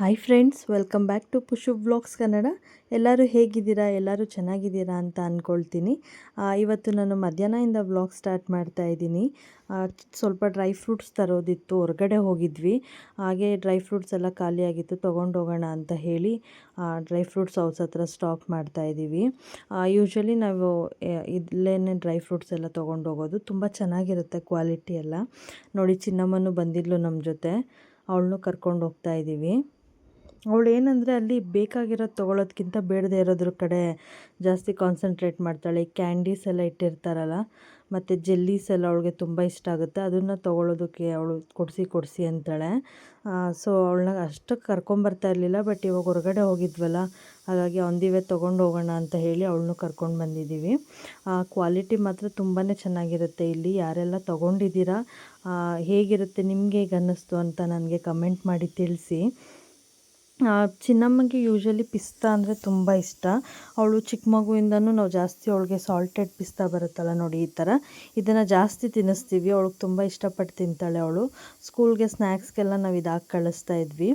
Hi friends welcome back to Pushu vlogs Kannada ಎಲ್ಲರೂ ಹೇಗಿದ್ದೀರಾ? ಎಲ್ಲರೂ ಚೆನ್ನಾಗಿದ್ದೀರಾ ಅಂತ ಅಂದ್ಕೊಳ್ತೀನಿ ಇವತ್ತು ನಾನು ಮಧ್ಯಾಹ್ನದಿಂದ ಬ್ಲಾಗ್ ಸ್ಟಾರ್ಟ್ ಮಾಡ್ತಾ ಇದ್ದೀನಿ. ಸ್ವಲ್ಪ ಡ್ರೈ ಫ್ರೂಟ್ಸ್ ತರೋದಿತ್ತು, ಹೊರಗಡೆ ಹೋಗಿದ್ವಿ. ಹಾಗೆ ಡ್ರೈ ಫ್ರೂಟ್ಸ್ ಎಲ್ಲ ಖಾಲಿಯಾಗಿತ್ತು ತೊಗೊಂಡೋಗೋಣ ಅಂತ ಹೇಳಿ ಡ್ರೈ ಫ್ರೂಟ್ಸ್ ಹೌಸ್ ಹತ್ರ ಸ್ಟಾಕ್ ಮಾಡ್ತಾ ಇದ್ದೀವಿ. ಯೂಶ್ವಲಿ ನಾವು ಇಲ್ಲೇ ಡ್ರೈ ಫ್ರೂಟ್ಸ್ ಎಲ್ಲ ತೊಗೊಂಡೋಗೋದು ತುಂಬ ಚೆನ್ನಾಗಿರುತ್ತೆ ಕ್ವಾಲಿಟಿ ಎಲ್ಲ. ನೋಡಿ, ಚಿನ್ನಮ್ಮನೂ ಬಂದಿದ್ಲು ನಮ್ಮ ಜೊತೆ. ಅವಳನ್ನೂ ಕರ್ಕೊಂಡು ಹೋಗ್ತಾ ಇದ್ದೀವಿ. ಅವಳು ಏನಂದರೆ ಅಲ್ಲಿ ಬೇಕಾಗಿರೋದು ತೊಗೊಳೋದ್ಕಿಂತ ಬೇಡದೇ ಇರೋದ್ರ ಕಡೆ ಜಾಸ್ತಿ ಕಾನ್ಸಂಟ್ರೇಟ್ ಮಾಡ್ತಾಳೆ. ಕ್ಯಾಂಡೀಸ್ ಎಲ್ಲ ಇಟ್ಟಿರ್ತಾರಲ್ಲ, ಮತ್ತು ಜೆಲ್ಲೀಸ್ ಎಲ್ಲ ಅವಳಿಗೆ ತುಂಬ ಇಷ್ಟ ಆಗುತ್ತೆ. ಅದನ್ನು ತೊಗೊಳೋದಕ್ಕೆ ಅವಳು ಕೊಡಿಸಿ ಕೊಡಿಸಿ ಅಂತಾಳೆ. ಸೊ ಅವಳನ್ನ ಅಷ್ಟಕ್ಕೆ ಕರ್ಕೊಂಬರ್ತಾ ಇರಲಿಲ್ಲ ಬಟ್ ಇವಾಗ ಹೊರಗಡೆ ಹೋಗಿದ್ವಲ್ಲ, ಹಾಗಾಗಿ ಆನ್ ದಿ ವೇ ತೊಗೊಂಡು ಹೋಗೋಣ ಅಂತ ಹೇಳಿ ಅವಳನ್ನು ಕರ್ಕೊಂಡು ಬಂದಿದ್ದೀವಿ. ಕ್ವಾಲಿಟಿ ಮಾತ್ರ ತುಂಬಾ ಚೆನ್ನಾಗಿರುತ್ತೆ ಇಲ್ಲಿ. ಯಾರೆಲ್ಲ ತೊಗೊಂಡಿದ್ದೀರಾ ಹೇಗಿರುತ್ತೆ, ನಿಮಗೆ ಹೇಗೆ ಅನ್ನಿಸ್ತು ಅಂತ ನನಗೆ ಕಮೆಂಟ್ ಮಾಡಿ ತಿಳಿಸಿ. ಚಿನ್ನಮ್ಮಗೆ ಯೂಶ್ವಲಿ ಪಿಸ್ತಾ ಅಂದರೆ ತುಂಬ ಇಷ್ಟ. ಅವಳು ಚಿಕ್ಕ ಮಗುವಿಂದನೂ ನಾವು ಜಾಸ್ತಿ ಅವಳಿಗೆ ಸಾಲ್ಟೆಡ್ ಪಿಸ್ತಾ ಬರುತ್ತಲ್ಲ ನೋಡಿ ಈ ಥರ ಇದನ್ನು ಜಾಸ್ತಿ ತಿನ್ನಿಸ್ತೀವಿ. ಅವಳಿಗೆ ತುಂಬ ಇಷ್ಟಪಟ್ಟು ತಿಂತಾಳೆ ಅವಳು. ಸ್ಕೂಲ್ಗೆ ಸ್ನ್ಯಾಕ್ಸ್ಗೆಲ್ಲ ನಾವು ಇದಾಗಿ ಕಳಿಸ್ತಾ ಇದ್ವಿ.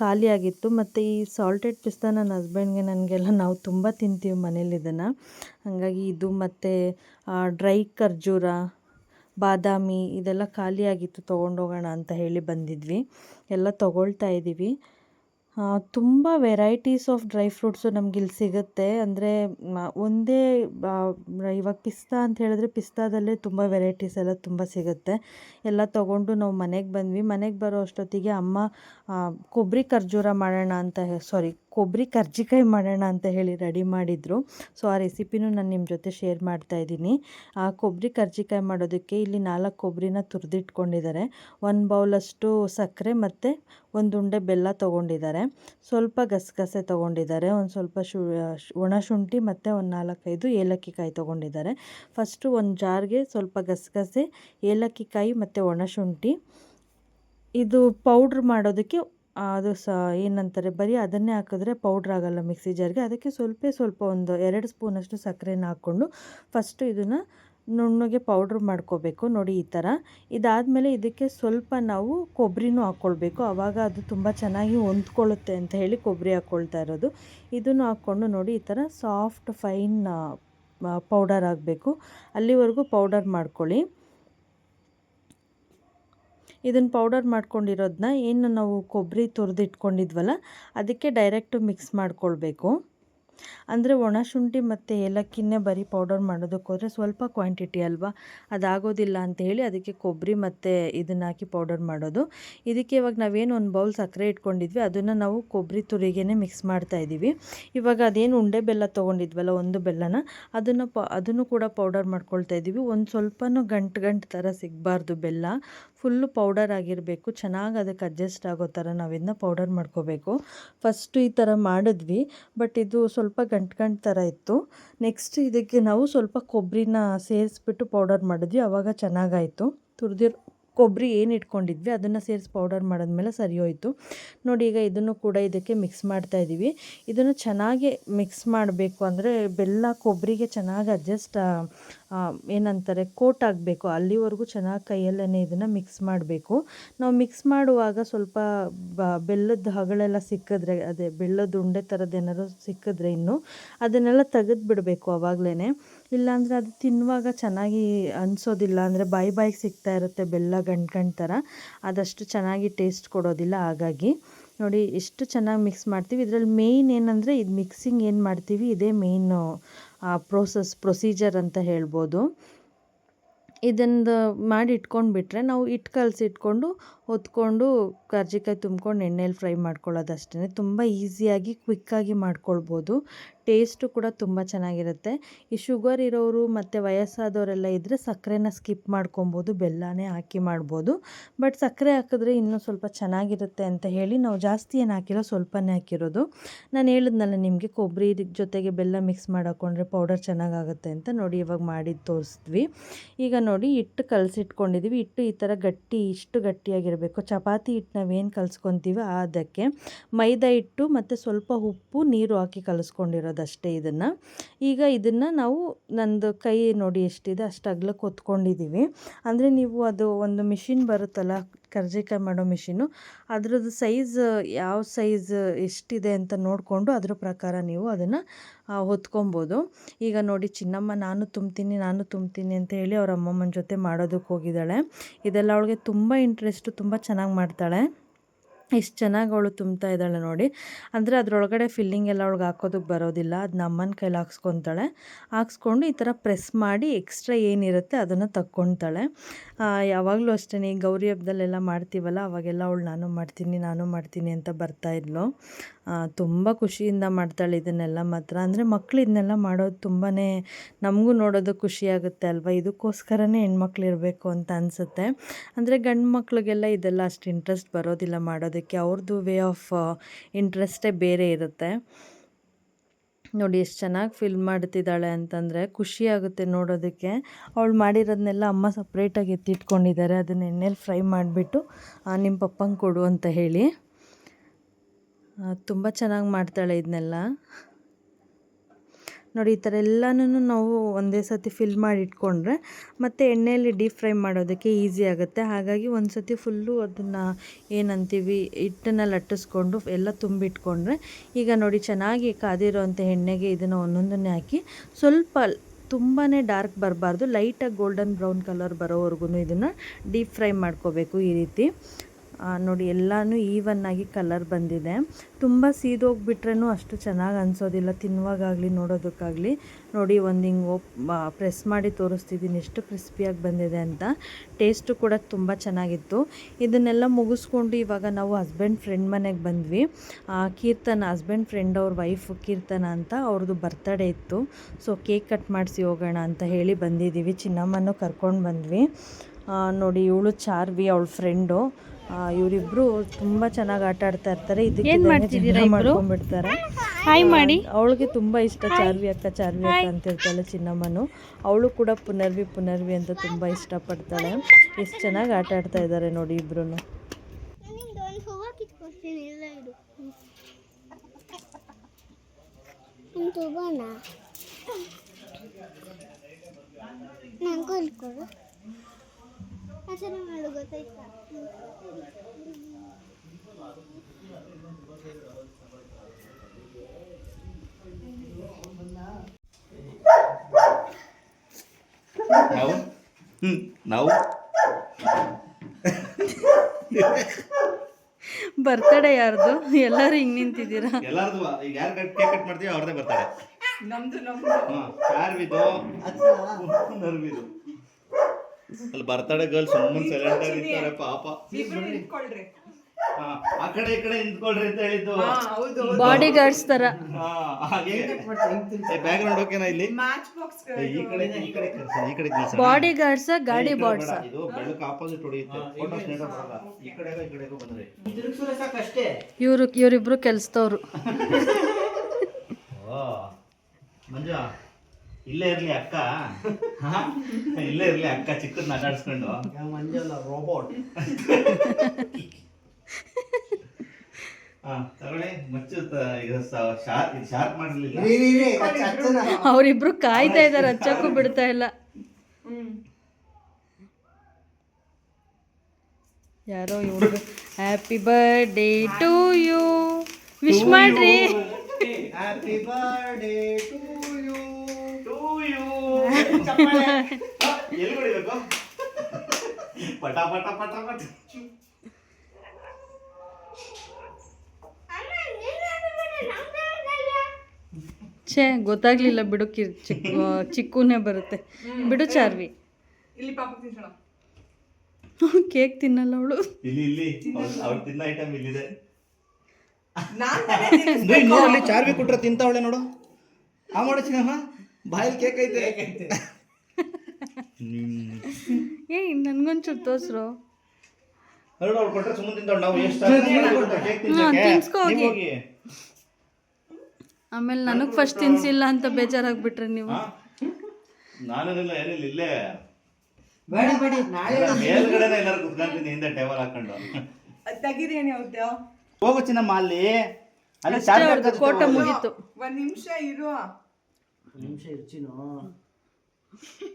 ಖಾಲಿಯಾಗಿತ್ತು ಮತ್ತು ಈ ಸಾಲ್ಟೆಡ್ ಪಿಸ್ತಾ ನನ್ನ ಹಸ್ಬೆಂಡ್ಗೆ ನನಗೆಲ್ಲ ನಾವು ತುಂಬ ತಿಂತೀವಿ ಮನೇಲಿ ಇದನ್ನು. ಹಾಗಾಗಿ ಇದು ಮತ್ತು ಡ್ರೈ ಖರ್ಜೂರ, ಬಾದಾಮಿ ಇದೆಲ್ಲ ಖಾಲಿಯಾಗಿತ್ತು ತೊಗೊಂಡೋಗೋಣ ಅಂತ ಹೇಳಿ ಬಂದಿದ್ವಿ. ಎಲ್ಲ ತೊಗೊಳ್ತಾ ಇದ್ದೀವಿ ತುಂಬ ವೆರೈಟೀಸ್ ಆಫ್ ಡ್ರೈ ಫ್ರೂಟ್ಸು ನಮ್ಗೆ ಇಲ್ಲಿ ಸಿಗುತ್ತೆ. ಅಂದರೆ ಒಂದೇ ಇವಾಗ ಪಿಸ್ತಾ ಅಂತ ಹೇಳಿದ್ರೆ ಪಿಸ್ತಾದಲ್ಲೇ ತುಂಬ ವೆರೈಟೀಸ್ ಎಲ್ಲ ತುಂಬ ಸಿಗುತ್ತೆ. ಎಲ್ಲ ತೊಗೊಂಡು ನಾವು ಮನೆಗೆ ಬಂದ್ವಿ. ಮನೆಗೆ ಬರೋ ಅಷ್ಟೊತ್ತಿಗೆ ಅಮ್ಮ ಕೊಬ್ಬರಿ ಖರ್ಜೂರ ಮಾಡೋಣ ಅಂತ ಸಾರಿ ಕೊಬ್ಬರಿ ಕರ್ಜಿಕಾಯಿ ಮಾಡೋಣ ಅಂತ ಹೇಳಿ ರೆಡಿ ಮಾಡಿದರು. ಸೊ ಆ ರೆಸಿಪಿನೂ ನಾನು ನಿಮ್ಮ ಜೊತೆ ಶೇರ್ ಮಾಡ್ತಾ ಇದ್ದೀನಿ. ಆ ಕೊಬ್ಬರಿ ಕರ್ಜಿಕಾಯಿ ಮಾಡೋದಕ್ಕೆ ಇಲ್ಲಿ ನಾಲ್ಕು ಕೊಬ್ಬರಿನ ತುರಿದಿಟ್ಕೊಂಡಿದ್ದಾರೆ. ಒಂದು ಬೌಲಷ್ಟು ಸಕ್ಕರೆ ಮತ್ತು ಒಂದು ಉಂಡೆ ಬೆಲ್ಲ ತೊಗೊಂಡಿದ್ದಾರೆ. ಸ್ವಲ್ಪ ಗಸಗಸೆ ತೊಗೊಂಡಿದ್ದಾರೆ. ಒಂದು ಸ್ವಲ್ಪ ಶು ಒಣಶುಂಠಿ ಒಣ ಶುಂಠಿ ಮತ್ತು ಒಂದು ನಾಲ್ಕೈದು ಏಲಕ್ಕಿ ಕಾಯಿ ತೊಗೊಂಡಿದ್ದಾರೆ. ಫಸ್ಟು ಒಂದು ಜಾರ್ಗೆ ಸ್ವಲ್ಪ ಗಸಗಸೆ ಏಲಕ್ಕಿ ಕಾಯಿ ಮತ್ತು ಒಣ ಶುಂಠಿ. ಇದು ಪೌಡ್ರ್ ಮಾಡೋದಕ್ಕೆ ಅದು ಸ ಏನಂತಾರೆ, ಬರೀ ಅದನ್ನೇ ಹಾಕಿದ್ರೆ ಪೌಡ್ರ್ ಆಗೋಲ್ಲ ಮಿಕ್ಸಿ ಜಾರ್ಗೆ ಅದಕ್ಕೆ ಸ್ವಲ್ಪ ಸ್ವಲ್ಪ ಒಂದು ಎರಡು ಸ್ಪೂನಷ್ಟು ಸಕ್ಕರೆನ ಹಾಕ್ಕೊಂಡು ಫಸ್ಟು ಇದನ್ನು ನುಣ್ಣಗೆ ಪೌಡ್ರ್ ಮಾಡ್ಕೋಬೇಕು ನೋಡಿ ಈ ಥರ ಇದಾದಮೇಲೆ ಇದಕ್ಕೆ ಸ್ವಲ್ಪ ನಾವು ಕೊಬ್ಬರಿನೂ ಹಾಕ್ಕೊಳ್ಬೇಕು ಆವಾಗ ಅದು ತುಂಬ ಚೆನ್ನಾಗಿ ಹೊಂದ್ಕೊಳ್ಳುತ್ತೆ ಅಂತ ಹೇಳಿ ಕೊಬ್ಬರಿ ಹಾಕ್ಕೊಳ್ತಾ ಇರೋದು. ಇದನ್ನು ಹಾಕ್ಕೊಂಡು ನೋಡಿ ಈ ಥರ ಸಾಫ್ಟ್ ಫೈನ್ ಪೌಡರ್ ಆಗಬೇಕು ಅಲ್ಲಿವರೆಗೂ ಪೌಡರ್ ಮಾಡ್ಕೊಳ್ಳಿ. ಇದನ್ನು ಪೌಡರ್ ಮಾಡ್ಕೊಂಡಿರೋದನ್ನ ಏನು ನಾವು ಕೊಬ್ಬರಿ ತುರಿದಿಟ್ಕೊಂಡಿದ್ವಲ್ಲ ಅದಕ್ಕೆ ಡೈರೆಕ್ಟು ಮಿಕ್ಸ್ ಮಾಡ್ಕೊಳ್ಬೇಕು. ಅಂದರೆ ಒಣ ಶುಂಠಿ ಮತ್ತು ಏಲಕ್ಕಿನೇ ಬರೀ ಪೌಡರ್ ಮಾಡೋದಕ್ಕೋದ್ರೆ ಸ್ವಲ್ಪ ಕ್ವಾಂಟಿಟಿ ಅಲ್ವಾ? ಅದಾಗೋದಿಲ್ಲ ಅಂತ ಹೇಳಿ ಅದಕ್ಕೆ ಕೊಬ್ಬರಿ ಮತ್ತು ಇದನ್ನು ಹಾಕಿ ಪೌಡರ್ ಮಾಡೋದು. ಇದಕ್ಕೆ ಇವಾಗ ನಾವೇನು ಒಂದು ಬೌಲ್ ಸಕ್ಕರೆ ಇಟ್ಕೊಂಡಿದ್ವಿ, ಅದನ್ನು ನಾವು ಕೊಬ್ಬರಿ ತುರಿಗೆನೆ ಮಿಕ್ಸ್ ಮಾಡ್ತಾ ಇದ್ದೀವಿ ಇವಾಗ ಅದೇನು ಉಂಡೆ ಬೆಲ್ಲ ತೊಗೊಂಡಿದ್ವಲ್ಲ ಒಂದು ಬೆಲ್ಲನ, ಅದನ್ನು ಪ, ಅದನ್ನು ಕೂಡ ಪೌಡರ್ ಮಾಡ್ಕೊಳ್ತಾ ಇದ್ದೀವಿ ಒಂದು ಸ್ವಲ್ಪನೂ ಗಂಟು ಗಂಟು ಥರ ಸಿಗಬಾರ್ದು ಬೆಲ್ಲ. ಫುಲ್ಲು ಪೌಡರ್ ಆಗಿರಬೇಕು. ಚೆನ್ನಾಗಿ ಅದಕ್ಕೆ ಅಡ್ಜಸ್ಟ್ ಆಗೋ ಥರ ನಾವು ಪೌಡರ್ ಮಾಡ್ಕೋಬೇಕು. ಫಸ್ಟು ಈ ಥರ ಮಾಡಿದ್ವಿ ಬಟ್ ಇದು ಸ್ವಲ್ಪ ಗಂಟು ಗಂಟು ಥರ ಇತ್ತು. ನೆಕ್ಸ್ಟ್ ಇದಕ್ಕೆ ನಾವು ಸ್ವಲ್ಪ ಕೊಬ್ಬರಿನ ಸೇರಿಸ್ಬಿಟ್ಟು ಪೌಡರ್ ಮಾಡಿದ್ವಿ. ಆವಾಗ ಚೆನ್ನಾಗಾಯಿತು. ತುರಿದಿರೋ ಕೊಬ್ಬರಿ ಏನು ಇಟ್ಕೊಂಡಿದ್ವಿ, ಅದನ್ನು ಸೇರಿಸಿ ಪೌಡರ್ ಮಾಡಿದ್ಮೇಲೆ ಸರಿ ಹೋಯಿತು. ನೋಡಿ, ಈಗ ಇದನ್ನು ಕೂಡ ಇದಕ್ಕೆ ಮಿಕ್ಸ್ ಮಾಡ್ತಾ ಇದ್ದೀವಿ ಇದನ್ನು ಚೆನ್ನಾಗಿ ಮಿಕ್ಸ್ ಮಾಡಬೇಕು ಅಂದರೆ ಬೆಲ್ಲ ಕೊಬ್ಬರಿಗೆ ಚೆನ್ನಾಗಿ ಅಡ್ಜಸ್ಟ್ ಏನಂತಾರೆ ಕೋಟ್ ಆಗಬೇಕು. ಅಲ್ಲಿವರೆಗೂ ಚೆನ್ನಾಗಿ ಕೈಯಲ್ಲೇ ಇದನ್ನು ಮಿಕ್ಸ್ ಮಾಡಬೇಕು. ನಾವು ಮಿಕ್ಸ್ ಮಾಡುವಾಗ ಸ್ವಲ್ಪ ಬ, ಬೆಲ್ಲದ ಹಗಳೆಲ್ಲ ಸಿಕ್ಕಿದ್ರೆ, ಅದೇ ಬೆಲ್ಲದ ಉಂಡೆ ಥರದ್ದು ಏನಾದ್ರು ಸಿಕ್ಕಿದ್ರೆ ಇನ್ನು ಅದನ್ನೆಲ್ಲ ತೆಗೆದು ಬಿಡಬೇಕು ಆವಾಗಲೇ ಇಲ್ಲಾಂದರೆ ಅದು ತಿನ್ನುವಾಗ ಚೆನ್ನಾಗಿ ಅನಿಸೋದಿಲ್ಲ ಅಂದರೆ ಬಾಯಿ ಬಾಯಿಗೆ ಸಿಗ್ತಾ ಇರುತ್ತೆ ಬೆಲ್ಲ ಗಂಟು ಗಂಟು ಥರ ಅದಷ್ಟು ಚೆನ್ನಾಗಿ ಟೇಸ್ಟ್ ಕೊಡೋದಿಲ್ಲ, ಹಾಗಾಗಿ. ನೋಡಿ ಎಷ್ಟು ಚೆನ್ನಾಗಿ ಮಿಕ್ಸ್ ಮಾಡ್ತೀವಿ. ಇದರಲ್ಲಿ ಮೇಯ್ನ್ ಏನಂದರೆ ಇದು ಮಿಕ್ಸಿಂಗ್ ಏನು ಮಾಡ್ತೀವಿ? ಇದೇ ಮೇಯ್ನು ಪ್ರೋಸೆಸ್ ಪ್ರೊಸೀಜರ್ ಅಂತ ಹೇಳ್ಬೋದು. ಇದನ್ನು ಮಾಡಿ ಇಟ್ಕೊಂಡ್ಬಿಟ್ರೆ ನಾವು ಹಿಟ್ಟು ಕಲಸಿ ಇಟ್ಕೊಂಡು ಹೊತ್ಕೊಂಡು ಕರ್ಜಿಕಾಯಿ ತುಂಬ್ಕೊಂಡು ಎಣ್ಣೆಯಲ್ಲಿ ಫ್ರೈ ಮಾಡ್ಕೊಳ್ಳೋದು ಅಷ್ಟೇ ತುಂಬ ಈಸಿಯಾಗಿ ಕ್ವಿಕ್ಕಾಗಿ ಮಾಡ್ಕೊಳ್ಬೋದು. ಟೇಸ್ಟು ಕೂಡ ತುಂಬ ಚೆನ್ನಾಗಿರುತ್ತೆ. ಈ ಶುಗರ್ ಇರೋರು ಮತ್ತು ವಯಸ್ಸಾದವರೆಲ್ಲ ಇದ್ದರೆ ಸಕ್ಕರೆನ ಸ್ಕಿಪ್ ಮಾಡ್ಕೊಬೋದು, ಬೆಲ್ಲನೇ ಹಾಕಿ ಮಾಡ್ಬೋದು. ಬಟ್ ಸಕ್ಕರೆ ಹಾಕಿದ್ರೆ ಇನ್ನೂ ಸ್ವಲ್ಪ ಚೆನ್ನಾಗಿರುತ್ತೆ ಅಂತ ಹೇಳಿ ನಾವು ಜಾಸ್ತಿ ಏನು ಹಾಕಿರೋ ಸ್ವಲ್ಪನೇ ಹಾಕಿರೋದು. ನಾನು ಹೇಳಿದ್ನಲ್ಲ ನಿಮಗೆ ಕೊಬ್ಬರಿ ಜೊತೆಗೆ ಬೆಲ್ಲ ಮಿಕ್ಸ್ ಮಾಡಿಕೊಂಡ್ರೆ ಪೌಡರ್ ಚೆನ್ನಾಗಾಗುತ್ತೆ ಅಂತ ನೋಡಿ ಇವಾಗ ಮಾಡಿ ತೋರಿಸಿದ್ವಿ. ಈಗ ನೋಡಿ ಹಿಟ್ಟು ಕಲಸಿಟ್ಕೊಂಡಿದ್ದೀವಿ ಹಿಟ್ಟು ಈ ಥರ ಗಟ್ಟಿ, ಇಷ್ಟು ಗಟ್ಟಿಯಾಗಿರಬೇಕು. ಚಪಾತಿ ಹಿಟ್ಟು ನಾವೇನು ಕಲಿಸ್ಕೊತೀವಿ ಅದಕ್ಕೆ ಮೈದಾ ಹಿಟ್ಟು ಮತ್ತು ಸ್ವಲ್ಪ ಉಪ್ಪು, ನೀರು ಹಾಕಿ ಕಲಿಸ್ಕೊಂಡಿರೋದು. ಮಾಡೋದಷ್ಟೇ ಇದನ್ನು. ಈಗ ಇದನ್ನು ನಾವು ನಂದು ಕೈ ನೋಡಿ ಎಷ್ಟಿದೆ ಅಷ್ಟು ಅಗ್ಲಕ್ಕೆ ಹೊತ್ಕೊಂಡಿದ್ದೀವಿ ಅಂದರೆ ನೀವು ಅದು ಒಂದು ಮಿಷಿನ್ ಬರುತ್ತಲ್ಲ, ಕರ್ಜಿಕಾಯಿ ಮಾಡೋ ಮಿಷಿನು, ಅದರದ್ದು ಸೈಜ್ ಯಾವ ಸೈಜ್ ಎಷ್ಟಿದೆ ಅಂತ ನೋಡಿಕೊಂಡು ಅದ್ರ ಪ್ರಕಾರ ನೀವು ಅದನ್ನು ಹೊತ್ಕೊಬೋದು. ಈಗ ನೋಡಿ ಚಿನ್ನಮ್ಮ, ನಾನು ತುಂಬ್ತೀನಿ ನಾನು ತುಂಬ್ತೀನಿ ಅಂತ ಹೇಳಿ ಅವ್ರ ಅಮ್ಮಮ್ಮನ ಜೊತೆ ಮಾಡೋದಕ್ಕೆ ಹೋಗಿದ್ದಾಳೆ. ಇದೆಲ್ಲ ಅವಳಿಗೆ ತುಂಬ ಇಂಟ್ರೆಸ್ಟು ತುಂಬ ಚೆನ್ನಾಗಿ ಮಾಡ್ತಾಳೆ. ಎಷ್ಟು ಚೆನ್ನಾಗಿ ಅವಳು ತುಂಬ್ತಾ ಇದ್ದಾಳೆ ನೋಡಿ. ಅಂದರೆ ಅದರೊಳಗಡೆ ಫಿಲ್ಲಿಂಗ್ ಎಲ್ಲ ಅವಳಿಗೆ ಹಾಕೋದಕ್ಕೆ ಬರೋದಿಲ್ಲ. ಅದನ್ನ ಅಮ್ಮನ ಕೈಲಿ ಹಾಕ್ಸ್ಕೊತಾಳೆ. ಹಾಕ್ಸ್ಕೊಂಡು ಈ ಥರ ಪ್ರೆಸ್ ಮಾಡಿ ಎಕ್ಸ್ಟ್ರಾ ಏನಿರುತ್ತೆ ಅದನ್ನು ತಕ್ಕೊತಾಳೆ. ಯಾವಾಗಲೂ ಅಷ್ಟೇ ಗೌರಿ ಹಬ್ಬದಲ್ಲೆಲ್ಲ ಮಾಡ್ತೀವಲ್ಲ, ಅವಾಗೆಲ್ಲ ಅವಳು ನಾನು ಮಾಡ್ತೀನಿ ನಾನು ಮಾಡ್ತೀನಿ ಅಂತ ಬರ್ತಾಯಿದ್ಲು ತುಂಬ ಖುಷಿಯಿಂದ ಮಾಡ್ತಾಳೆ ಇದನ್ನೆಲ್ಲ ಮಾತ್ರ. ಅಂದರೆ ಮಕ್ಳು ಇದನ್ನೆಲ್ಲ ಮಾಡೋದು ತುಂಬಾ ನಮಗೂ ನೋಡೋದು ಖುಷಿಯಾಗುತ್ತೆ ಅಲ್ವಾ? ಇದಕ್ಕೋಸ್ಕರನೇ ಹೆಣ್ಮಕ್ಳು ಇರಬೇಕು ಅಂತ ಅನಿಸುತ್ತೆ. ಅಂದರೆ ಗಂಡು ಮಕ್ಳಿಗೆಲ್ಲ ಇದೆಲ್ಲ ಅಷ್ಟು ಇಂಟ್ರೆಸ್ಟ್ ಬರೋದಿಲ್ಲ ಮಾಡೋದಕ್ಕೆ ಅವ್ರದ್ದು ವೇ ಆಫ್ ಇಂಟ್ರೆಸ್ಟೇ ಬೇರೆ ಇರುತ್ತೆ. ನೋಡಿ ಎಷ್ಟು ಚೆನ್ನಾಗಿ ಫಿಲ್ ಮಾಡ್ತಿದ್ದಾಳೆ ಅಂತಂದರೆ ಖುಷಿ ಆಗುತ್ತೆ ನೋಡೋದಕ್ಕೆ. ಅವಳು ಮಾಡಿರೋದನ್ನೆಲ್ಲ ಅಮ್ಮ ಸಪ್ರೇಟಾಗಿ ಎತ್ತಿಟ್ಕೊಂಡಿದ್ದಾರೆ. ಅದನ್ನ ಎಣ್ಣೆಲಿ ಫ್ರೈ ಮಾಡಿಬಿಟ್ಟು ನಿಮ್ಮ ಪಪ್ಪಂಗೆ ಕೊಡು ಅಂತ ಹೇಳಿ. ತುಂಬ ಚೆನ್ನಾಗಿ ಮಾಡ್ತಾಳೆ ಇದನ್ನೆಲ್ಲ ನೋಡಿ, ಈ ಥರ ಎಲ್ಲನೂ ನಾವು ಒಂದೇ ಸತಿ ಫಿಲ್ ಮಾಡಿ ಇಟ್ಕೊಂಡ್ರೆ ಮತ್ತು ಎಣ್ಣೆಯಲ್ಲಿ ಡೀಪ್ ಫ್ರೈ ಮಾಡೋದಕ್ಕೆ ಈಸಿ ಆಗುತ್ತೆ. ಹಾಗಾಗಿ ಒಂದು ಸತಿ ಫುಲ್ಲು ಅದನ್ನು ಏನಂತೀವಿ, ಹಿಟ್ಟನ್ನು ಲಟ್ಟಿಸ್ಕೊಂಡು ಎಲ್ಲ ತುಂಬಿಟ್ಕೊಂಡ್ರೆ ಈಗ ನೋಡಿ ಚೆನ್ನಾಗಿ ಕಾದಿರೋವಂಥ ಎಣ್ಣೆಗೆ ಇದನ್ನು ಒಂದೊಂದನ್ನೇ ಹಾಕಿ ಸ್ವಲ್ಪ ತುಂಬಾ ಡಾರ್ಕ್ ಬರಬಾರ್ದು ಲೈಟಾಗಿ ಗೋಲ್ಡನ್ ಬ್ರೌನ್ ಕಲರ್ ಬರೋವರೆಗೂ ಇದನ್ನು ಡೀಪ್ ಫ್ರೈ ಮಾಡ್ಕೋಬೇಕು ಈ ರೀತಿ. ನೋಡಿ, ಎಲ್ಲನೂ ಈವನ್ನಾಗಿ ಕಲರ್ ಬಂದಿದೆ. ತುಂಬ ಸೀದೋಗ್ಬಿಟ್ರೂ ಅಷ್ಟು ಚೆನ್ನಾಗಿ ಅನಿಸೋದಿಲ್ಲ ತಿನ್ನುವಾಗಲಿ ನೋಡೋದಕ್ಕಾಗಲಿ. ನೋಡಿ, ಒಂದು ಹಿಂಗೆ ಓಪ್ ಪ್ರೆಸ್ ಮಾಡಿ ತೋರಿಸ್ತಿದ್ದೀನಿ ಎಷ್ಟು ಕ್ರಿಸ್ಪಿಯಾಗಿ ಬಂದಿದೆ ಅಂತ. ಟೇಸ್ಟು ಕೂಡ ತುಂಬ ಚೆನ್ನಾಗಿತ್ತು. ಇದನ್ನೆಲ್ಲ ಮುಗಿಸ್ಕೊಂಡು ಇವಾಗ ನಾವು ಹಸ್ಬೆಂಡ್ ಫ್ರೆಂಡ್ ಮನೆಗೆ ಬಂದ್ವಿ. ಕೀರ್ತನ ಹಸ್ಬೆಂಡ್ ಫ್ರೆಂಡ್ ಅವ್ರ ವೈಫ್ ಕೀರ್ತನ ಅಂತ ಅವ್ರದ್ದು ಬರ್ತಡೇ ಇತ್ತು. ಸೊ ಕೇಕ್ ಕಟ್ ಮಾಡಿಸಿ ಹೋಗೋಣ ಅಂತ ಹೇಳಿ ಬಂದಿದ್ದೀವಿ ಚಿನ್ನಮ್ಮನೂ ಕರ್ಕೊಂಡು ಬಂದ್ವಿ. ನೋಡಿ, ಇವಳು ಚಾರ್ವಿ, ಅವಳ ಫ್ರೆಂಡು ಇವರಿಬ್ರು ತುಂಬಾ ಚೆನ್ನಾಗಿ ಆಟ ಆಡ್ತಾ ಇರ್ತಾರೆ. ಇದಕ್ಕೆ ಮಾಡ್ಕೊಂಡ್ಬಿಡ್ತಾರೆ. ಹಾಯ್ ಮಾಡಿ. ಅವಳಿಗೆ ತುಂಬಾ ಇಷ್ಟ ಚಾರ್ವಿ ಅಕ್ಕ ಚಾರ್ವಿ ಅಕ್ಕ ಅಂತ ಇರ್ತಾಳೆ ಚಿನ್ನಮ್ಮನು. ಅವಳು ಕೂಡ ಪುನರ್ವಿ ಪುನರ್ವಿ ಅಂತ ತುಂಬಾ ಇಷ್ಟಪಡ್ತಾಳೆ. ಎಷ್ಟು ಚೆನ್ನಾಗಿ ಆಟ ಆಡ್ತಾ ಇದ್ದಾರೆ ನೋಡಿ ಇಬ್ರು ನಂಗೂ ಆಚರಣೆ ಮಾಡು ಗೊತ್ತಾಯ್ತಾ ನಾವು? ನಾವು ಬರ್ತಡೆ ಯಾರ್ದು? ಎಲ್ಲರೂ ಹಿಂಗ್ ನಿಂತಿದ್ದೀರಾ? ಎಲ್ಲಾರ್ದು ಈಗ ಯಾರು ಕಟ್ ಕೇಕ್ ಕಟ್ ಮಾಡ್ತೀವಿ ಅವ್ರದೇ ಬರ್ತಾರೆ ನಮ್ದು ನಮ್ದು. ಯಾರ್ವಿದು ನರ್ವಿದು. ಅಲ್ಲಿ ಬರ್ತಡೆ ಗರ್ಲ್ ಸುಮ್ಮನೆ ಸೈಲೆಂಟ್ ಆಗಿ ಇರ್ತಾರೆ ಪಾಪ. ಆ ಕಡೆ ಈ ಕಡೆ ನಿಂತ್ಕೊಳ್ರಿ ಅಂತ ಹೇಳಿದ್ದು. ಬಾಡಿ ಗಾರ್ಡ್ಸ್ ತರ. ಬ್ಯಾಗ್ ಗ್ರೌಂಡ್ ಓಕೆನಾ ಇಲ್ಲಿ? ಈ ಕಡೆ ಈ ಕಡೆ ಕಳ್ಸಿ, ಈ ಕಡೆ ಕೆಲಸ ಬಾಡಿ ಗಾರ್ಡ್ಸ ಗಾಡಿ ಬಾಡ್ಸ್ ಇದು ಬೆಳಕು ಆಪೋಸಿಟ್ ಹೊಡೆಯುತ್ತೆ. ಫೋಟೋ ಸ್ನೇಹ ಬರಲ್ಲ. ಈ ಕಡೆ ಈ ಕಡೆ ಬಂದ್ರೆ. ಇವರು ಇವರಿಬ್ರು ಕೆಲ್ಸದವ್ರು. ಓ ಮಂಜು. ಇಲ್ಲೇ ಇರ್ಲಿ ಅಕ್ಕ. ಹಾ? ಇಲ್ಲೇ ಇರ್ಲಿ ಅಕ್ಕ ಚಿಕ್ಕದ್ ನಗಾಡ್ಸ್ಕೊಂಡು ರೋಬೋಟ್ ಹಾ ತಗೊಳ್ಳಿ. ಮಚ್ಚು ತ- ಇದು ಶಾರ್ಪ್ ಇದು ಶಾರ್ಪ್ ಮಾಡಿರ್ಲಿಲ್ಲ ಅವರಿಬ್ರು ಕಾಯ್ತಾ ಇದ್ದಾರೆ ಹಚ್ಚಕ್ಕೂ ಬಿಡ್ತಾ ಇಲ್ಲ. ಯಾರೋ ಇವ್ರು. Happy birthday to you wish ಮಾಡ್ರಿ. ಹ್ಯಾಪಿ ಬರ್ಡೇ ಟು ಎಲ್ಲಿ ಹೊಡಿಬೇಕು ಪಟ ಪಟ ಪಟ ಪಟ ಛೇ ಗೊತ್ತಾಗ್ಲಿಲ್ಲ ಬಿಡು ಕಿ ಚಿಕ್ಕು ಚಿಕ್ಕೂನೇ ಬರುತ್ತೆ. ಬಿಡು ಚಾರ್ವಿ. ಇಲ್ಲಿ ಪಾಪ ತಿನ್ಸೋಣ. ಕೇಕ್ ತಿನ್ನಲ್ಲ ಅವಳು. ಇಲ್ಲಿ ಇಲ್ಲಿ ಅವ್ರು ತಿನ್ನ ಐಟಮ್ ಇಲ್ಲಿದೆ. ನಾನು ನೋಡಿ ಚಾರ್ವಿ ಕೊಟ್ರೆ ತಿಂತಾವಳೆ ನೋಡು. ಆ ಮಾಡು ಚಿನ್ನಮ್ಮ. ಬಾಯಲ್ಲಿ ಕೇಕ್ ಐತೆ. ಏ ನನ್ಗೊಂಚೂರು ತೋರ್ಸ್ರು. ನೋಡು ಅವ್ಳು ಕೊಟ್ರೆ ಸುಮ್ಮನೆ ತಿಂತಾವ್ ನಾವು ಎಷ್ಟು ಕೇಕ್ ಹಾ, ತಿನ್ಸಕ್ಕೆ? ತಿನ್ಸ್ಕೊ ಹೋಗಿ. ಆಮೇಲೆ ನನಗ್ ಫಸ್ಟ್ ತಿನ್ಸಿಲ್ಲ ಅಂತ ಬೇಜಾರಾಗ್ಬಿಟ್ರಿ ನೀವು. ಹಾ? ನಾನೇನಿಲ್ಲ ಏನಿಲ್ಲ ಇಲ್ಲೇ. ಬೇಡ ಬೇಡ ನಾಳೆ ಮೇಲ್ಗಡೆನೆ ಎಲ್ಲರೂ ಕುತ್ಕೊಂತೀನಿ ಹಿಂದೆ ಟೇಬಲ್ ಹಾಕೊಂಡು. ಅದ್ ತೆಗೀರಿ ಹೋಗು ಚಿನ್ನಮ್ಮ ಅಲ್ಲಿ. ಅಲ್ಲಿ ಕೋಟ ಮುಗೀತು. ಒಂದ್ ನಿಮಿಷ ಇರು. ನಿಮಿಷ ಇರ್ಚಿನೋ.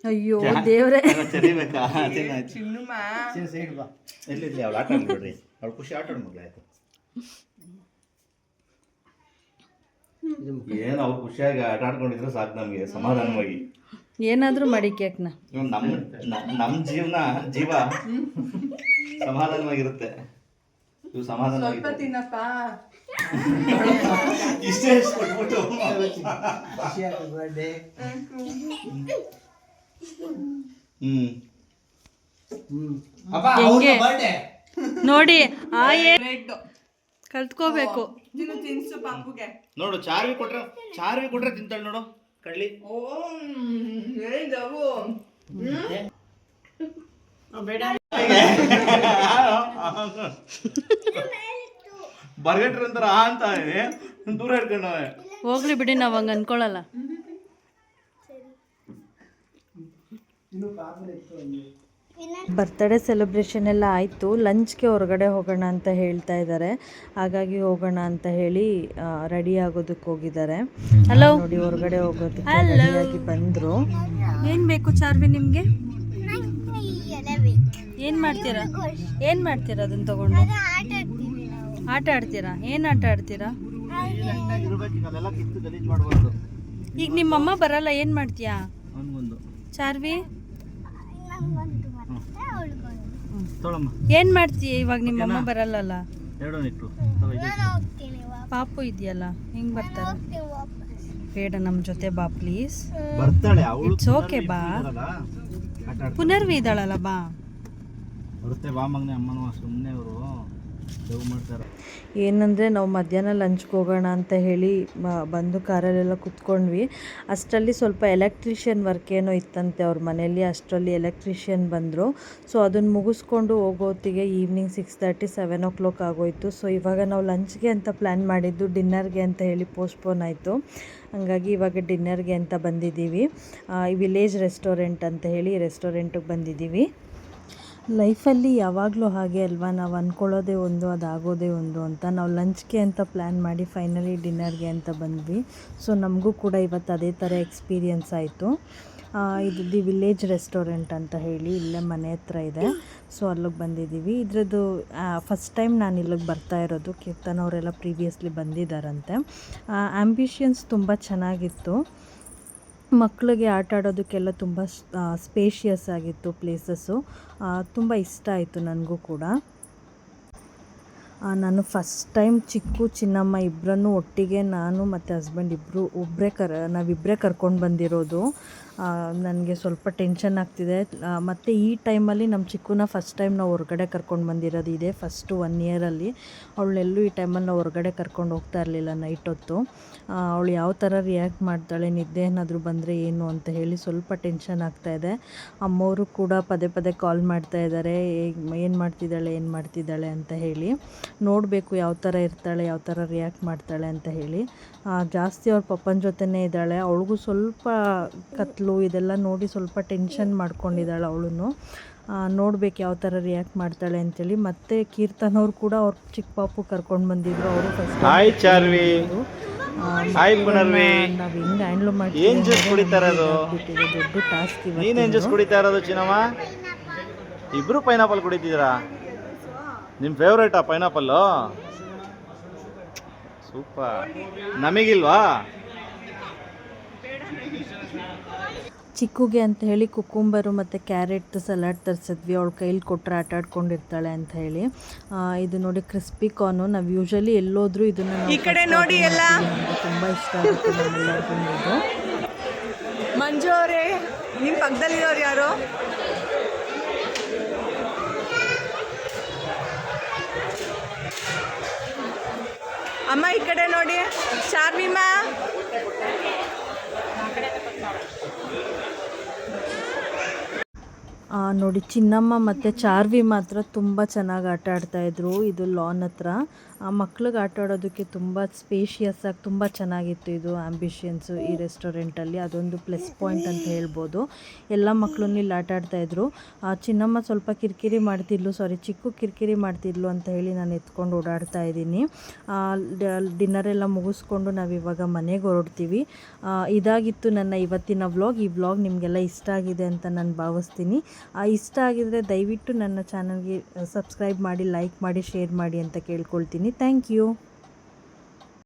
ಅಯ್ಯೋ ದೇವ್ರೆ. ಚರಿಬೇಕಾ ಚೆನ್ನಾಯ್ತು ಚಿನ್ನುಮ ಸೈಡ್ ಬಾ ಎಲ್ಲಿರ್ಲಿ ಅವಳು? ಆಟ ಆಡ್ಬಿಡ್ರಿ. ಅವಳು ಖುಷಿ ಆಟ ಆಡ್ಮಗ್ಳು ಆಯ್ತು. ಏನು ಅವ್ರು ಖುಷಿಯಾಗಿ ಆಟ ಆಡ್ಕೊಂಡಿದ್ರೆ ಸಾಕು ನಮಗೆ ಸಮಾಧಾನವಾಗಿ. ಏನಾದ್ರೂ ಮಾಡಿ ಕೇಕ್ನ. ನಮ್ಮ ನಮ್ಮ ಜೀವನ ಜೀವ ಸಮಾಧಾನವಾಗಿರುತ್ತೆ. ಇವು ಸ್ವಲ್ಪ ಸಮಾಧಾನವಾಗಿರುತ್ತೆ ತಿನ್ನಪ್ಪ. ಇಷ್ಟೇ ಕೊಟ್ಬಿಟ್ಟು ಬರ್ಡೇ ಹ್ಮ್. ಹ್ಮ್. ಅಪ್ಪ ಅವ್ರ ಬರ್ಡೇ ನೋಡಿ ಆ ಏ ಬ್ರೆಡ್ ಕಲ್ತ್ಕೋಬೇಕು. ನೀನು ತಿನ್ಸು ಪಾಪುಗೆ. ನೋಡು ಚಾರ್ವಿ ಕೊಟ್ರೆ ಚಾರ್ವಿ ಕೊಟ್ರೆ ತಿಂತಾಳೆ ನೋಡು ಕಡ್ಲಿ. ಓ ಹೇಳಿದವು ಬರ್ಗಟ್ರಿ ಅಂತಾರ ಆ ಅಂತ ಇದೆ. ದೂರ ಹಿಡ್ಕೊಂಡವೆ ಹೋಗ್ಲಿ ಬಿಡಿ ನಾವು ಹಂಗ ಅನ್ಕೊಳಲ್ಲ. ಬರ್ತ್ಡೇ ಸೆಲೆಬ್ರೇಷನ್ ಎಲ್ಲ ಆಯಿತು. ಲಂಚ್ಗೆ ಹೊರಗಡೆ ಹೋಗೋಣ ಅಂತ ಹೇಳ್ತಾ ಇದ್ದಾರೆ ಹಾಗಾಗಿ ಹೋಗೋಣ ಅಂತ ಹೇಳಿ ರೆಡಿ ಆಗೋದಕ್ಕೆ ಹೋಗಿದ್ದಾರೆ. ಹಲೋ ನೋಡಿ ಹೊರಗಡೆ ಹೋಗೋದಕ್ಕೆ ರೆಡಿಯಾಗಿ ಬಂದರು. ಏನು ಬೇಕು ಚಾರ್ವಿ ನಿಮಗೆ? ಏನು ಮಾಡ್ತೀರಾ? ಏನು ಮಾಡ್ತೀರಾ ಅದನ್ನು ತಗೊಂಡು? ಆಟ ಆಡ್ತೀವಿ ನಾವು. ಆಟ ಆಡ್ತೀರಾ? ಏನು ಆಟ ಆಡ್ತೀರಾ? ಈಗ ನಿಮ್ಮಮ್ಮ ಬರಲ್ಲ ಏನು ಮಾಡ್ತೀಯಾ? ಚಾರ್ವಿ? ಏನು ಮಾಡ್ತೀಯ ಇವಾಗ ನಿಮ್ಮಮ್ಮ ಬರಲ್ಲಲ್ಲ? ಪಾಪು ಇದೆಯಲ್ಲ ಹೆಂಗೆ ಬರ್ತಾರೆ? ಬೇಡ ನಮ್ಮ ಜೊತೆ ಬಾ ಪ್ಲೀಸ್. ಬರ್ತಾಳೆ ಅವಳು ಇಟ್ಸ್ ಓಕೆ ಬಾ. ಪುನರ್ವಿ ಇದ್ದಾಳಲ್ಲ ಬಾ. ಬರುತ್ತೆ, ಬಾ ಮಗನೇ ಸುಮ್ಮನೆ ಅವರು ಏನಂದರೆ, ನಾವು ಮಧ್ಯಾಹ್ನ ಲಂಚ್ಗೆ ಹೋಗೋಣ ಅಂತ ಹೇಳಿ ಬಂದು ಕಾರಲ್ಲೆಲ್ಲ ಕುತ್ಕೊಂಡ್ವಿ. ಅಷ್ಟರಲ್ಲಿ ಸ್ವಲ್ಪ ಎಲೆಕ್ಟ್ರಿಷಿಯನ್ ವರ್ಕ್ ಏನೋ ಇತ್ತಂತೆ ಅವ್ರ ಮನೆಯಲ್ಲಿ, ಅಷ್ಟರಲ್ಲಿ ಎಲೆಕ್ಟ್ರಿಷಿಯನ್ ಬಂದರು. ಸೊ ಅದನ್ನು ಮುಗಿಸ್ಕೊಂಡು ಹೋಗೋತ್ತಿಗೆ evening six thirty seven o'clock ಆಗೋಯಿತು. ಸೊ ಇವಾಗ ನಾವು ಲಂಚ್ಗೆ ಅಂತ ಪ್ಲ್ಯಾನ್ ಮಾಡಿದ್ದು ಡಿನ್ನರ್ಗೆ ಅಂತ ಹೇಳಿ ಪೋಸ್ಟ್ಪೋನ್ ಆಯಿತು. ಹಂಗಾಗಿ ಇವಾಗ ಡಿನ್ನರ್ಗೆ ಅಂತ ಬಂದಿದ್ದೀವಿ. ಈ ವಿಲೇಜ್ ರೆಸ್ಟೋರೆಂಟ್ ಅಂತ ಹೇಳಿ ರೆಸ್ಟೋರೆಂಟಿಗೆ ಬಂದಿದ್ದೀವಿ. ಲೈಫಲ್ಲಿ ಯಾವಾಗಲೂ ಹಾಗೆ ಅಲ್ವಾ? ನಾವು ಅಂದ್ಕೊಳ್ಳೋದೇ ಒಂದು, ಅದಾಗೋದೇ ಒಂದು ಅಂತ ನಾವು ಲಂಚ್ಗೆ ಅಂತ ಪ್ಲ್ಯಾನ್ ಮಾಡಿ ಫೈನಲಿ ಡಿನ್ನರ್ಗೆ ಅಂತ ಬಂದ್ವಿ. ಸೊ, ನಮಗೂ ಕೂಡ ಇವತ್ತು ಅದೇ ಥರ ಎಕ್ಸ್ಪೀರಿಯನ್ಸ್ ಆಯಿತು. ಇದು ದಿ ವಿಲೇಜ್ ರೆಸ್ಟೋರೆಂಟ್ ಅಂತ ಹೇಳಿ ಇಲ್ಲೇ ಮನೆ ಹತ್ರ ಇದೆ. ಸೊ, ಅಲ್ಲಿಗೆ ಬಂದಿದ್ದೀವಿ. ಇದ್ರದ್ದು ಫಸ್ಟ್ ಟೈಮ್ ನಾನು ಇಲ್ಲಿಗೆ ಬರ್ತಾ ಇರೋದು ಕೀರ್ತನ್ ಅವರೆಲ್ಲ ಪ್ರೀವಿಯಸ್ಲಿ ಬಂದಿದ್ದಾರಂತೆ. ಆ್ಯಂಬಿಷನ್ಸ್ ತುಂಬ ಚೆನ್ನಾಗಿತ್ತು. ಮಕ್ಕಳಿಗೆ ಆಟ ಆಡೋದಕ್ಕೆಲ್ಲ ತುಂಬ ಸ್ಪೇಷಿಯಸ್ ಆಗಿತ್ತು ಪ್ಲೇಸಸ್ಸು ತುಂಬ ಇಷ್ಟ ಆಯಿತು ನನಗೂ ಕೂಡ. ನಾನು ಫಸ್ಟ್ ಟೈಮ್ ಚಿಕ್ಕು ಚಿನ್ನಮ್ಮ ಇಬ್ಬರನ್ನು ಒಟ್ಟಿಗೆ ನಾನು ಮತ್ತು ಹಸ್ಬೆಂಡ್ ಇಬ್ಬರು ಒಬ್ಬರೇ ಕರ್ ನಾವಿಬ್ಬರೇ ಕರ್ಕೊಂಡು ಬಂದಿರೋದು. ನನಗೆ ಸ್ವಲ್ಪ ಟೆನ್ಷನ್ ಆಗ್ತಿದೆ. ಮತ್ತು ಈ ಟೈಮಲ್ಲಿ ನಮ್ಮ ಚಿಕ್ಕುನ ಫಸ್ಟ್ ಟೈಮ್ ನಾವು ಹೊರಗಡೆ ಕರ್ಕೊಂಡು ಬಂದಿರೋದು ಇದೆ ಫಸ್ಟು ಒನ್ ಇಯರಲ್ಲಿ ಅವಳೆಲ್ಲೂ ಈ ಟೈಮಲ್ಲಿ ನಾವು ಹೊರಗಡೆ ಕರ್ಕೊಂಡು ಹೋಗ್ತಾ ಇರಲಿಲ್ಲ ನೈಟ್ ಹೊತ್ತು. ಅವಳು ಯಾವ ಥರ ರಿಯಾಕ್ಟ್ ಮಾಡ್ತಾಳೆ, ನಿದ್ದೆ ಏನಾದರೂ ಬಂದರೆ ಏನು ಅಂತ ಹೇಳಿ ಸ್ವಲ್ಪ ಟೆನ್ಷನ್ ಇದೆ. ಅಮ್ಮವರು ಕೂಡ ಪದೇ ಪದೇ ಕಾಲ್ ಮಾಡ್ತಾ ಇದ್ದಾರೆ. ಏನು ಮಾಡ್ತಿದ್ದಾಳೆ ಏನು ಮಾಡ್ತಿದ್ದಾಳೆ ಅಂತ ಹೇಳಿ. ನೋಡಬೇಕು ಯಾವ ಥರ ಇರ್ತಾಳೆ ಯಾವ ಥರ ರಿಯಾಕ್ಟ್ ಮಾಡ್ತಾಳೆ ಅಂತ ಹೇಳಿ. ಜಾಸ್ತಿ ಅವ್ರ ಪಪ್ಪನ ಜೊತೆನೇ ಇದ್ದಾಳೆ. ಅವಳಿಗೂ ಸ್ವಲ್ಪ ಕತ್ಲು ಇದೆಲ್ಲ ನೋಡಿ ಸ್ವಲ್ಪ ಟೆನ್ಷನ್ ಮಾಡ್ಕೊಂಡಿದ್ದಾಳೆ ಅವಳು ನೋಡ್ಬೇಕು ಯಾವ ಥರ ರಿಯಾಕ್ಟ್ ಮಾಡ್ತಾಳೆ ಅಂತೇಳಿ. ಮತ್ತೆ ಕೀರ್ತನ್ ಅವ್ರು ಕೂಡ ಅವ್ರ ಚಿಕ್ಕ ಪಾಪು ಕರ್ಕೊಂಡು ಬಂದಿದ್ರು. ಅವರು first hi Charvi hi Punarvi. ನಾವು ಹೆಂಗೆ ಹ್ಯಾಂಡ್ಲ್ ಮಾಡ್ತೀವಿ ಏನ್ ಜ್ಯೂಸ್ ಕುಡಿತಾ ಇರೋದು? ದೊಡ್ಡ ಟಾಸ್ಕ್ ಜ್ಯೂಸ್ ಕುಡಿತಾ ಇರೋದು ಚಿನ್ನಮ್ಮ? ಇಬ್ರು ಪೈನಾಪಲ್ ಕುಡಿತಿದ್ದೀರಾ? ನಿಮ್ಮ ಫೇವ್ರೇಟಾ ಪೈನಾಪಲ್ಲು ಸೂಪರ್ ನಮಗಿಲ್ವಾ? ಚಿಕ್ಕುಗೆ ಅಂತ ಹೇಳಿ ಕುಕ್ಕುಂಬರು ಮತ್ತು ಕ್ಯಾರೆಟ್ ಸಲಾಡ್ ತರಿಸಿದ್ವಿ. ಅವಳು ಕೈಲಿ ಕೊಟ್ಟರೆ ಆಟ ಆಡ್ಕೊಂಡಿರ್ತಾಳೆ ಅಂತ ಹೇಳಿ. ಇದು ನೋಡಿ ಕ್ರಿಸ್ಪಿ ಕಾರ್ನು ನಾವು ಯೂಶಲಿ ಎಲ್ಲೋದ್ರೂ ಇದನ್ನು ಈ ಕಡೆ ನೋಡಿ ಎಲ್ಲ. ತುಂಬ ಇಷ್ಟ ಆಗುತ್ತೆ ನಮ್ಮೆಲ್ಲರಿಗೂ ಮಂಜು ಅವರೇ ನಿಮ್ಮ ಪಕ್ಕದಲ್ಲಿರೋರು ಯಾರು? ಅಮ್ಮ, ಈ ಕಡೆ ನೋಡಿ. ಚಾರ್ವಿಮ್ಮ ನೋಡಿ, ಚಿನ್ನಮ್ಮ ಮತ್ತು ಚಾರ್ವಿ ಮಾತ್ರ ತುಂಬ ಚೆನ್ನಾಗಿ ಆಟ ಆಡ್ತಾಯಿದ್ರು ಇದು ಲಾನ್ ಹತ್ರ. ಆ ಮಕ್ಳಿಗೆ ಆಟ ಆಡೋದಕ್ಕೆ ತುಂಬ ಸ್ಪೇಷಿಯಸ್ ಆಗಿ ತುಂಬ ಚೆನ್ನಾಗಿತ್ತು ಇದು ಆಂಬಿಷಿಯನ್ಸು ಈ ರೆಸ್ಟೋರೆಂಟಲ್ಲಿ ಅದೊಂದು ಪ್ಲಸ್ ಪಾಯಿಂಟ್ ಅಂತ ಹೇಳ್ಬೋದು. ಎಲ್ಲ ಮಕ್ಕಳನ್ನ ಇಲ್ಲಿ ಆಟ ಆಡ್ತಾಯಿದ್ರು ಆ, ಚಿನ್ನಮ್ಮ ಸ್ವಲ್ಪ ಕಿರಿಕಿರಿ ಮಾಡ್ತಿದ್ಲು ಸಾರಿ ಚಿಕ್ಕು ಕಿರಿಕಿರಿ ಮಾಡ್ತಿದ್ಲು ಅಂತ ಹೇಳಿ ನಾನು ಎತ್ಕೊಂಡು ಓಡಾಡ್ತಾ ಇದ್ದೀನಿ. ಡಿನ್ನರ್ ಎಲ್ಲ ಮುಗಿಸ್ಕೊಂಡು ನಾವು ಇವಾಗ ಮನೆಗೆ ಹೊರಡ್ತೀವಿ. ಇದಾಗಿತ್ತು ನನ್ನ ಇವತ್ತಿನ ವ್ಲಾಗ್ ಈ ವ್ಲಾಗ್ ನಿಮಗೆಲ್ಲ ಇಷ್ಟ ಆಗಿದೆ ಅಂತ ನಾನು ಭಾವಿಸ್ತೀನಿ. ಇಷ್ಟ ಆಗಿದರೆ ದಯವಿಟ್ಟು ನನ್ನ ಚಾನಲ್ಗೆ ಸಬ್ಸ್ಕ್ರೈಬ್ ಮಾಡಿ ಲೈಕ್ ಮಾಡಿ ಶೇರ್ ಮಾಡಿ ಅಂತ ಕೇಳ್ಕೊಳ್ತೀನಿ. Thank you